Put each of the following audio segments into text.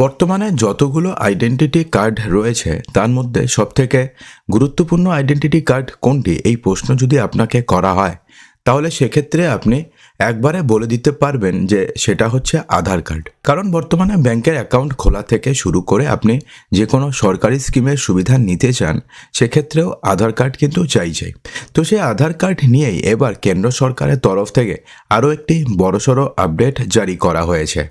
বর্তমানে যতগুলো identity card রয়েছে, তার মধ্যে সবথেকে গুরুত্বপূর্ণ আইডেন্টিটি কার্ড কোনটি? এই প্রশ্ন যদি আপনাকে করা হয়, তাহলে সেক্ষেত্রে আপনি একবারে বলে দিতে পারবেন যে সেটা হচ্ছে আধার কার্ড কারণ বর্তমানে ব্যাংকের অ্যাকাউন্ট খোলা থেকে শুরু করে আপনি যে কোনো সরকারি স্কিমের সুবিধা নিতে চান, সেক্ষেত্রেও আধার কার্ড কিন্তু চাইছে তো সেই আধার কার্ড নিয়েই এবার কেন্দ্র সরকারের তরফ থেকে আরও একটি বড়সড় আপডেট জারি করা হয়েছে।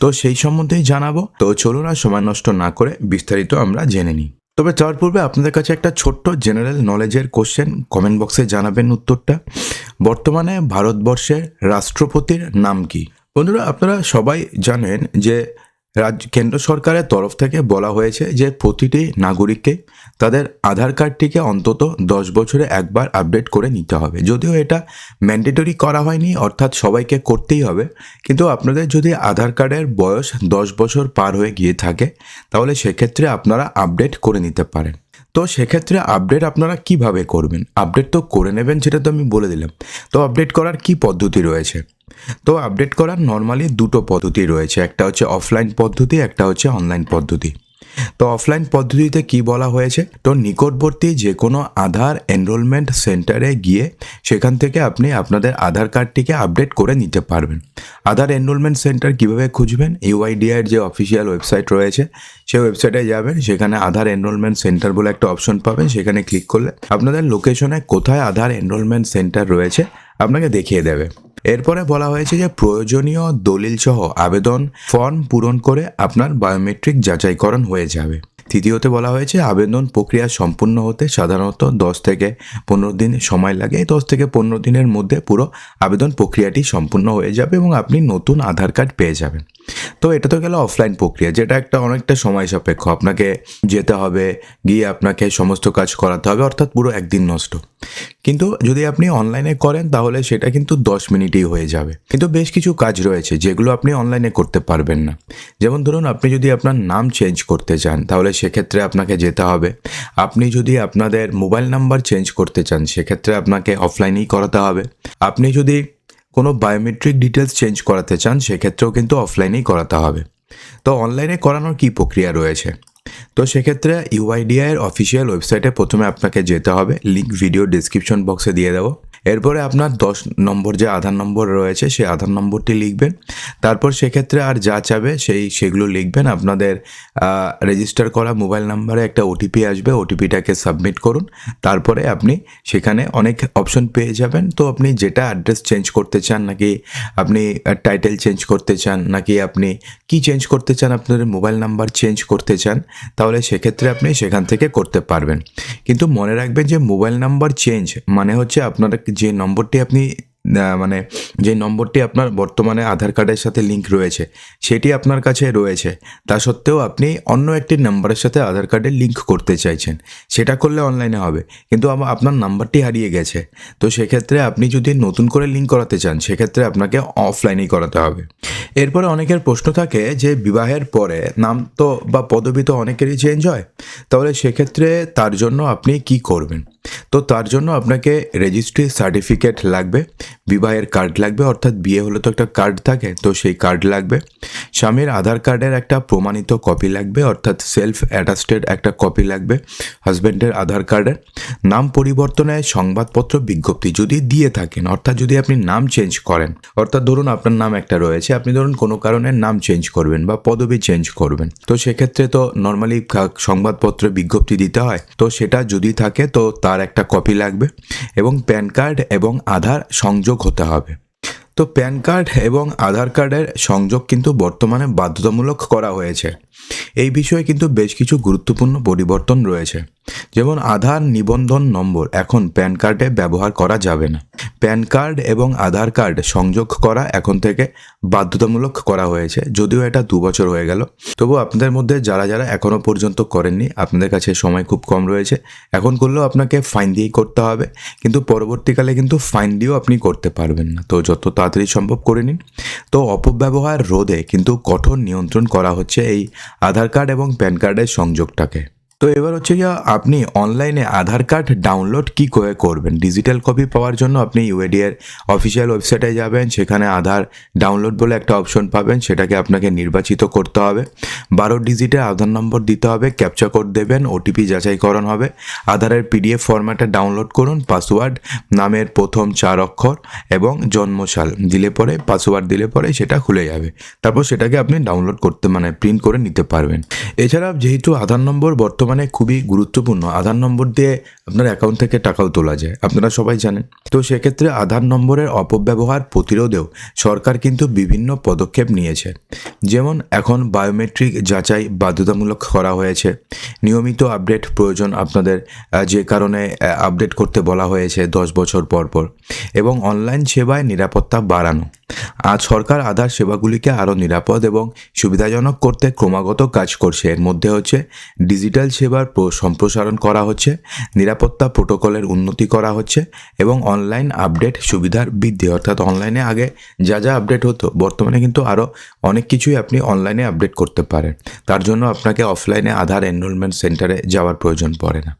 তো সেই সম্বন্ধেই জানাব। তো চলুন আর সময় নষ্ট না করে বিস্তারিত আমরা জেনে নিই। তবে তার পূর্বে আপনাদের কাছে একটা ছোট্ট জেনারেল নলেজের কোশ্চেন কমেন্ট বক্সে জানাবেন উত্তরটা। বর্তমানে ভারতবর্ষের রাষ্ট্রপতির নাম কি? বন্ধুরা, আপনারা সবাই জানেন যে রাজ্য, কেন্দ্র সরকারের তরফ থেকে বলা হয়েছে যে প্রতিটি নাগরিককে তাদের আধার কার্ডটিকে অন্তত দশ বছরে একবার আপডেট করে নিতে হবে। যদিও এটা ম্যান্ডেটরি করা হয়নি, অর্থাৎ সবাইকে করতেই হবে। কিন্তু আপনাদের যদি আধার কার্ডের বয়স দশ বছর পার হয়ে গিয়ে থাকে, তাহলে সেক্ষেত্রে আপনারা আপডেট করে নিতে পারেন। তো সেক্ষেত্রে আপডেট আপনারা কীভাবে করবেন? আপডেট তো করে নেবেন, সেটা তো আমি বলে দিলাম। তো আপডেট করার কি পদ্ধতি রয়েছে? তো আপডেট করার নর্মালি দুটো পদ্ধতি রয়েছে। একটা হচ্ছে অফলাইন পদ্ধতি, একটা হচ্ছে অনলাইন পদ্ধতি। তো অফলাইন পদ্ধতিতে কি বলা হয়েছে? তো নিকটবর্তী যে কোনো আধার এনরোলমেন্ট সেন্টারে গিয়ে সেখান থেকে আপনি আপনাদের আধার কার্ডটিকে আপডেট করে নিতে পারবেন। আধার এনরোলমেন্ট সেন্টার কীভাবে খুঁজবেন? ইউআইডিআইয়ের যে অফিসিয়াল ওয়েবসাইট রয়েছে সেই ওয়েবসাইটে যাবেন। সেখানে আধার এনরোলমেন্ট সেন্টার বলে একটা অপশন পাবেন। সেখানে ক্লিক করলে আপনাদের লোকেশনে কোথায় আধার এনরোলমেন্ট সেন্টার রয়েছে, আপনাকে দেখিয়ে দেবে। এরপরে বলা হয়েছে যে প্রয়োজনীয় দলিল সহ আবেদন ফর্ম পূরণ করে আপনার বায়োমেট্রিক যাচাইকরণ হয়ে যাবে। তৃতীয়তে বলা হয়েছে, আবেদন প্রক্রিয়া সম্পূর্ণ হতে সাধারণত দশ থেকে পনেরো দিন সময় লাগে। এই দশ থেকে পনেরো দিনের মধ্যে পুরো আবেদন প্রক্রিয়াটি সম্পূর্ণ হয়ে যাবে এবং আপনি নতুন আধার কার্ড পেয়ে যাবেন। তো এটা তো গেল অফলাইন প্রক্রিয়া, যেটা একটা অনেকটা সময় সাপেক্ষ। আপনাকে যেতে হবে, গিয়ে আপনাকে সমস্ত কাজ করাতে হবে, অর্থাৎ পুরো একদিন নষ্ট। কিন্তু যদি আপনি অনলাইনে করেন, তাহলে সেটা কিন্তু দশ মিনিটেই হয়ে যাবে। কিন্তু বেশ কিছু কাজ রয়েছে, যেগুলো আপনি অনলাইনে করতে পারবেন না। যেমন ধরুন, আপনি যদি আপনার নাম চেঞ্জ করতে চান, তাহলে সেক্ষেত্রে আপনাকে যেতে হবে। আপনি যদি আপনাদের মোবাইল নাম্বার চেঞ্জ করতে চান, সেক্ষেত্রে আপনাকে অফলাইনেই করাতে হবে। আপনি যদি কোনো বায়োমেট্রিক ডিটেলস চেঞ্জ করাতে চান, সেক্ষেত্রেও কিন্তু অফলাইনেই করাতে হবে। তো অনলাইনে করানোর কী প্রক্রিয়া রয়েছে? তো সেক্ষেত্রে ইউআইডিআইয়ের অফিসিয়াল ওয়েবসাইটে প্রথমে আপনাকে যেতে হবে। লিঙ্ক ভিডিও ডিসক্রিপশন বক্সে দিয়ে দেবো। এরপরে আপনার দশ নম্বর যে আধার নম্বর রয়েছে, সেই আধার নম্বরটি লিখবেন। তারপর সেক্ষেত্রে আর যা চাবে সেই, সেগুলো লিখবেন। আপনাদের রেজিস্টার করা মোবাইল নাম্বারে একটা ওটিপি আসবে। ওটিপিটাকে সাবমিট করুন। তারপরে আপনি সেখানে অনেক অপশন পেয়ে যাবেন। তো আপনি যেটা অ্যাড্রেস চেঞ্জ করতে চান, নাকি আপনি টাইটেল চেঞ্জ করতে চান, নাকি আপনি কি চেঞ্জ করতে চান, আপনাদের মোবাইল নাম্বার চেঞ্জ করতে চান, তাহলে সেক্ষেত্রে আপনি সেখান থেকে করতে পারবেন। কিন্তু মনে রাখবেন যে মোবাইল নাম্বার চেঞ্জ মানে হচ্ছে আপনার যে নম্বরটি আপনি মানে যে নম্বরটি আপনার বর্তমানে আধার কার্ডের সাথে লিংক রয়েছে, সেটি আপনার কাছে রয়েছে, তা সত্ত্বেও আপনি অন্য একটি নাম্বারের সাথে আধার কার্ডে লিংক করতে চাইছেন। সেটা করলে অনলাইনে হবে, কিন্তু আপনার নাম্বারটি হারিয়ে গেছে। তো সেক্ষেত্রে আপনি যদি নতুন করে লিঙ্ক করাতে চান, সেক্ষেত্রে আপনাকে অফলাইনেই করাতে হবে। এরপরে অনেকের প্রশ্ন থাকে যে, বিবাহের পরে নাম তো বা পদবি তো অনেকেরই চেঞ্জ হয়, তাহলে সেক্ষেত্রে তার জন্য আপনি কি করবেন? তো তার জন্য আপনাকে রেজিস্ট্রি সার্টিফিকেট লাগবে, বিবাহের কার্ড লাগবে, অর্থাৎ বিয়ে হলে তো একটা কার্ড থাকে, তো সেই কার্ড লাগবে। স্বামীর আধার কার্ডের একটা প্রমাণিত কপি লাগবে, অর্থাৎ সেলফ অ্যাটাস্টেড একটা কপি লাগবে হাজব্যান্ডের আধার কার্ডের নাম পরিবর্তনের সংবাদপত্র বিজ্ঞপ্তি যদি দিয়ে থাকেন, অর্থাৎ যদি আপনি নাম চেঞ্জ করেন, অর্থাৎ ধরুন আপনার নাম একটা রয়েছে, আপনি ধরুন কোনো কারণে নাম চেঞ্জ করবেন বা পদবি চেঞ্জ করবেন, তো সেক্ষেত্রে তো নর্মালি সংবাদপত্রে বিজ্ঞপ্তি দিতে হয়, তো সেটা যদি থাকে, তো তার একটা কপি লাগবে এবং প্যান কার্ড এবং আধার সংযোগ হতে হবে। তো প্যান কার্ড এবং আধার কার্ডের সংযোগ কিন্তু বর্তমানে বাধ্যতামূলক করা হয়েছে। এই বিষয়ে কিন্তু বেশ কিছু গুরুত্বপূর্ণ পরিবর্তন রয়েছে। যেমন আধার নিবন্ধন নম্বর এখন প্যান কার্ডে ব্যবহার করা যাবে না। প্যান কার্ড এবং আধার কার্ড সংযোগ করা এখন থেকে বাধ্যতামূলক করা হয়েছে, যদিও এটা দু বছর হয়ে গেল। তবু আপনাদের মধ্যে যারা যারা এখনও পর্যন্ত করেননি, আপনাদের কাছে সময় খুব কম রয়েছে। এখন করলেও আপনাকে ফাইন দিয়েই করতে হবে, কিন্তু পরবর্তীকালে কিন্তু ফাইন দিয়েও আপনি করতে পারবেন না। তো যত তাড়াতাড়ি সম্ভব করে নিন। তো অপব্যবহার রোধে কিন্তু কঠোর নিয়ন্ত্রণ করা হচ্ছে এই আধার কার্ড এবং প্যান কার্ডের সংযোগটাকে। তো এবার হচ্ছে গিয়ে আপনি অনলাইনে আধার কার্ড ডাউনলোড কি করে করবেন? ডিজিটাল কপি পাওয়ার জন্য আপনি ইউএডি এর অফিসিয়াল ওয়েবসাইটে যাবেন, সেখানে আধার ডাউনলোড বলে একটা অপশন পাবেন, সেটাকে আপনাকে নির্বাচিত করতে হবে। বারো ডিজিটে আধার নম্বর দিতে হবে ক্যাপচা কোড দেবেন ওটিপি যাচাইকরণ হবে। আধারের পিডিএফ ফরম্যাটে ডাউনলোড করুন পাসওয়ার্ড নামের প্রথম চার অক্ষর এবং জন্মসাল। দিলে পরে পাসওয়ার্ড দিলে পরে সেটা খুলে যাবে। তারপর সেটাকে আপনি ডাউনলোড করতে মানে প্রিন্ট করে নিতে পারবেন। এছাড়া যেহেতু আধার নম্বর বর্তমানে খুবই গুরুত্বপূর্ণ। আধার নম্বর দিয়ে আপনার অ্যাকাউন্ট থেকে টাকাও তোলা যায়। আপনারা সবাই জানেন। তো সেক্ষেত্রে আধার নম্বরের অপব্যবহার প্রতিরোধেও সরকার কিন্তু বিভিন্ন পদক্ষেপ নিয়েছে। যেমন এখন বায়োমেট্রিক যাচাই বাধ্যতামূলক করা হয়েছে। নিয়মিত আপডেট প্রয়োজন আপনাদের যে কারণে আপডেট করতে বলা হয়েছে দশ বছর পর পর। এবং অনলাইন সেবায় নিরাপত্তা বাড়ানো। আজ সরকার আধার সেবাগুলিকে আরও নিরাপদ এবং সুবিধাজনক করতে ক্রমাগত কাজ করছে। এর মধ্যে হচ্ছে, ডিজিটাল সেবার সম্প্রসারণ করা হচ্ছে, নিরাপত্তা প্রোটোকলের উন্নতি করা হচ্ছে এবং অনলাইন আপডেট সুবিধার বৃদ্ধি। অর্থাৎ অনলাইনে আগে যা যা আপডেট হতো, বর্তমানে কিন্তু আরও অনেক কিছুই আপনি অনলাইনে আপডেট করতে পারেন। তার জন্য আপনাকে অফলাইনে আধার এনরোলমেন্ট সেন্টারে যাওয়ার প্রয়োজন পড়ে না।